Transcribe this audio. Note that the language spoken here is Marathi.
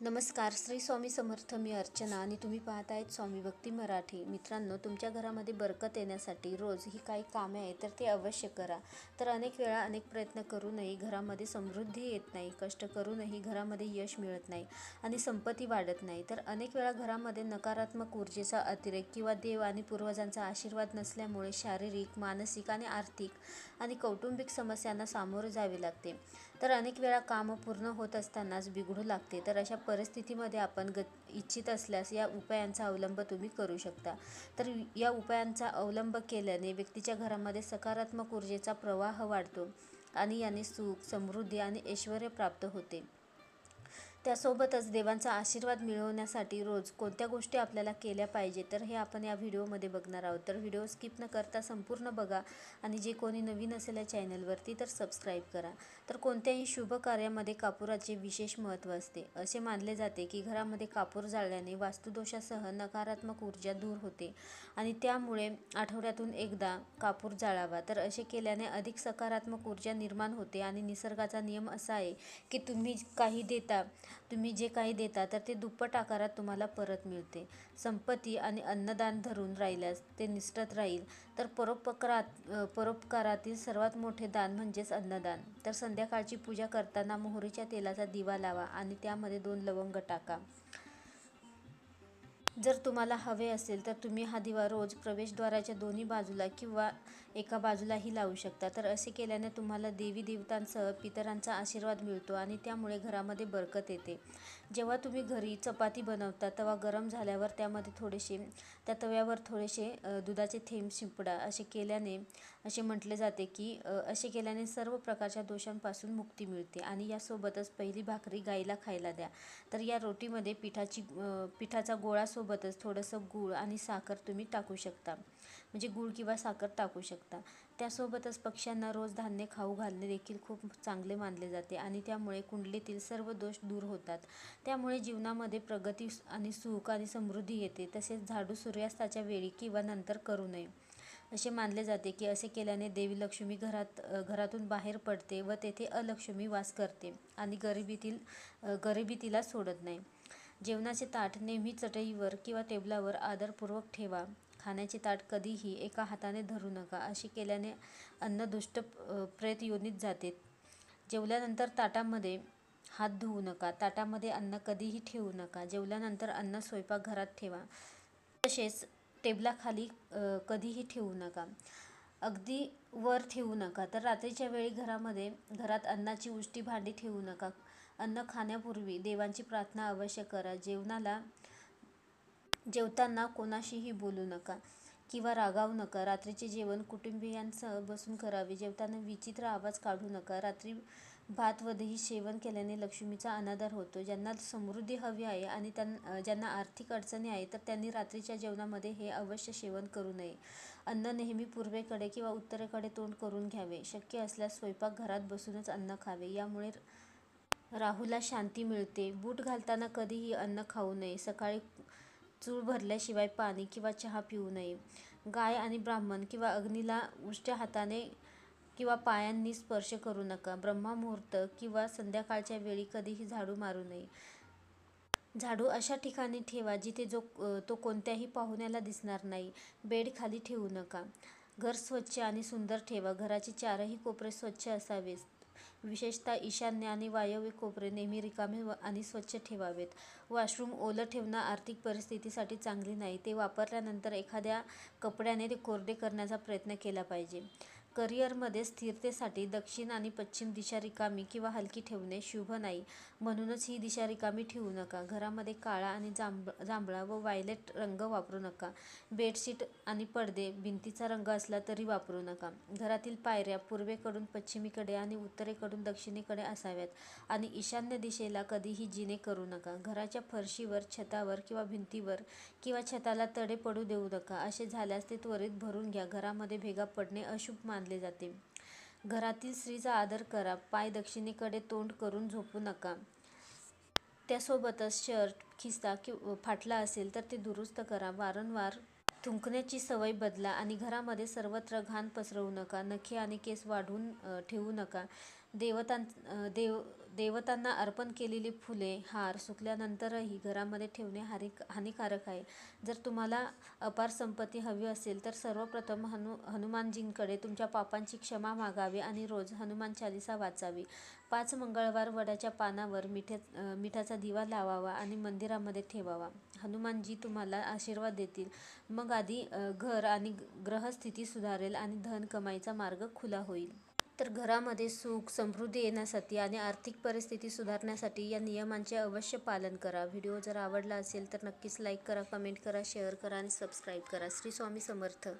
नमस्कार श्री स्वामी समर्थ मी अर्चना आणि तुम्ही पाहत आहेत स्वामी भक्ती मराठी. मित्रांनो तुमच्या घरामध्ये बरकत येण्यासाठी रोज ही काही कामे आहेत तर ते अवश्य करा. तर अनेक वेळा अनेक प्रयत्न करूनही घरामध्ये समृद्धी येत नाही कष्ट करूनही घरामध्ये यश मिळत नाही आणि संपत्ती वाढत नाही. तर अनेक वेळा घरामध्ये नकारात्मक ऊर्जेचा अतिरेक किंवा देव आणि पूर्वजांचा आशीर्वाद नसल्यामुळे शारीरिक मानसिक आणि आर्थिक आणि कौटुंबिक समस्यांना सामोरे जावे लागते. तर अनेक वेळा कामं पूर्ण होत असतानाच बिघडू लागते. तर अशा परिस्थितीमध्ये आपण ग इच्छित असल्यास या उपायांचा अवलंब तुम्ही करू शकता. तर या उपायांचा अवलंब केल्याने व्यक्तीच्या घरामध्ये सकारात्मक ऊर्जेचा प्रवाह वाढतो आणि याने सुख समृद्धी आणि ऐश्वर प्राप्त होते. त्यासोबतच देवांचा आशीर्वाद मिळवण्यासाठी रोज कोणत्या गोष्टी आपल्याला केल्या पाहिजे तर हे आपण या व्हिडिओमध्ये बघणार आहोत. तर व्हिडिओ स्किप न करता संपूर्ण बघा आणि जे कोणी नवीन असेल या चॅनलवरती तर सबस्क्राईब करा. तर कोणत्याही शुभ कार्यामध्ये कापुराचे विशेष महत्त्व असते. असे मानले जाते की घरामध्ये कापूर जाळल्याने वास्तुदोषासह नकारात्मक ऊर्जा दूर होते आणि त्यामुळे आठवड्यातून एकदा कापूर जाळावा. तर असे केल्याने अधिक सकारात्मक ऊर्जा निर्माण होते आणि निसर्गाचा नियम असा आहे की तुम्ही काही देता तुम्ही जे काही देता तर ते दुप्पट आकारात तुम्हाला परत मिळते. संपत्ती आणि अन्नदान धरून राहिल्यास ते निष्ठत राहील. तर परोपकारात परोपकारातील सर्वात मोठे दान म्हणजेच अन्नदान. तर संध्याकाळची पूजा करताना मोहरीच्या तेलाचा दिवा लावा आणि त्यामध्ये दोन लवंग टाका. जर तुम्हाला हवे असेल तर तुम्ही हा दिवा रोज प्रवेशद्वाराच्या दोन्ही बाजूला किंवा एका बाजूलाही लावू शकता. तर असे केल्याने तुम्हाला देवी देवतांसह पितरांचा आशीर्वाद मिळतो आणि त्यामुळे घरामध्ये बरकत येते. जेव्हा तुम्ही घरी चपाती बनवता तवा गरम झाल्यावर त्यामध्ये थोडेसे त्या तव्यावर थोडेसे दुधाचे थेंब शिंपडा असे केल्याने असे म्हटले जाते की असे केल्याने सर्व प्रकारच्या दोषांपासून मुक्ती मिळते आणि यासोबतच पहिली भाकरी गाईला खायला द्या. तर या रोटीमध्ये पिठाची पिठाचा गोळासोबतच थोडंसं गूळ आणि साखर तुम्ही टाकू शकता. म्हणजे गूळ किंवा साखर टाकू शकता. त्यासोबतच पक्ष्यांना रोज धान्य खाऊ घालणे देखील खूप चांगले मानले जाते आणि त्यामुळे कुंडलीतील सर्व दोष दूर होतात. त्यामुळे जीवनामध्ये प्रगती आणि सुख आणि समृद्धी येते. तसेच झाडू सूर्यास्ताच्या वेळी किंवा नंतर करू नये. असे मानले जाते की असे केल्याने देवी लक्ष्मी घरात घरातून बाहेर पडते व तेथे अलक्ष्मी वास करते आणि गरिबीतील गरिबी तिला सोडत नाही. जेवणाचे ताट नेहमी चटईवर किंवा टेबलावर आदरपूर्वक ठेवा. खाण्याचे ताट कधीही एका हाताने धरू नका असे केल्याने अन्न दुष्ट प्रेत योनीत जाते. जेवल्यानंतर ताटामध्ये हात धुवू नका ताटामध्ये अन्न कधीही ठेवू नका जेवल्यानंतर अन्न स्वयंपाकघरात ठेवा. तसेच टेबलाखाली कधीही ठेवू नका. अगदी वर ठेवू नका तर रात्रीच्या वेळी घरामध्ये घरात अन्नाची उष्टी भांडी ठेवू नका. अन्न खाण्यापूर्वी देवांची प्रार्थना अवश्य करा. जेवणाला जेवताना कोणाशीही बोलू नका किंवा रागावू नका. रात्रीचे जेवण कुटुंबियांसह बसून करावे. जेवताना विचित्र आवाज काढू नका. रात्री भात व दही सेवन केल्याने लक्ष्मीचा अनादर होतो. ज्यांना समृद्धी हवी आहे आणि त्यां ज्यांना आर्थिक अडचणी आहे तर त्यांनी रात्रीच्या जेवणामध्ये हे अवश्य सेवन करू नये. अन्न नेहमी पूर्वेकडे किंवा उत्तरेकडे तोंड करून घ्यावे. शक्य असल्यास स्वयंपाकघरात बसूनच अन्न खावे. यामुळे राहूला शांती मिळते. बूट घालताना कधीही अन्न खाऊ नये. सकाळी चूळ भरल्याशिवाय पाणी किंवा चहा पिऊ नये. गाय आणि ब्राह्मण किंवा अग्नीला उष्ट्या हाताने किंवा पायांनी स्पर्श करू नका. ब्रह्ममुहूर्त किंवा संध्याकाळच्या वेळी कधीही झाडू मारू नये. झाडू अशा ठिकाणी ठेवा जिथे जो तो कोणत्याही पाहुण्याला दिसणार नाही. बेड खाली ठेवू नका. घर स्वच्छ आणि सुंदर ठेवा. घराचे चारही कोपरे स्वच्छ असावेस विशेषतः ईशान्य आणि वायव्य कोपरे नेहमी रिकामे आणि स्वच्छ ठेवावेत. वॉशरूम ओलं ठेवणं आर्थिक परिस्थितीसाठी चांगली नाही. ते वापरल्यानंतर एखाद्या कपड्याने ते कोरडे करण्याचा प्रयत्न केला पाहिजे. करिअरमध्ये स्थिरतेसाठी दक्षिण आणि पश्चिम दिशा रिकामी किंवा हलकी ठेवणे शुभ नाही. म्हणूनच ही दिशा रिकामी ठेवू नका. घरामध्ये काळा आणि जांभ जांभळा व वायलेट रंग वापरू नका. बेडशीट आणि पडदे भिंतीचा रंग असला तरी वापरू नका. घरातील पायऱ्या पूर्वेकडून पश्चिमेकडे आणि उत्तरेकडून दक्षिणेकडे असाव्यात आणि ईशान्य दिशेला कधीही जिने करू नका. घराच्या फरशीवर छतावर किंवा भिंतीवर किंवा छताला तडे पडू देऊ नका. असे झाल्यास ते त्वरित भरून घ्या. घरामध्ये भेगा पडणे अशुभ मानले जाते. घरातील स्त्रीचा आदर करा पाय दक्षिणेकडे तोंड करून झोपू नका. त्यासोबतच शर्ट खिसा कि फाटला असेल तर ते दुरुस्त करा. वारंवार थुंकण्याची सवय बदला आणि घरामध्ये सर्वत्र घाण पसरवू नका. नखे आणि केस वाढवून ठेवू नका. देवतां देव देवतांना अर्पण केलेली फुले हार सुकल्यानंतरही घरामध्ये ठेवणे हानिक हानिकारक आहे. जर तुम्हाला अपार संपत्ती हवी असेल तर सर्वप्रथम हनु हनुमानजींकडे तुमच्या पापांची क्षमा मागावी आणि रोज हनुमान चालिसा वाचावी. पाच मंगळवार वडाच्या पानावर मिठ्या मिठाचा दिवा लावावा आणि मंदिरामध्ये ठेवावा. हनुमानजी तुम्हाला आशीर्वाद देतील. मग आधी घर आणि ग्रहस्थिती सुधारेल आणि धन कमाईचा मार्ग खुला होईल. तर घरामध्ये सुख समृद्धी येण्यासाठी आणि आर्थिक परिस्थिती सुधारण्यासाठी या नियमांचे अवश्य पालन करा. व्हिडिओ जर आवडला असेल तर नक्कीच लाईक करा कमेंट करा शेअर करा आणि सबस्क्राईब करा. श्री स्वामी समर्थ.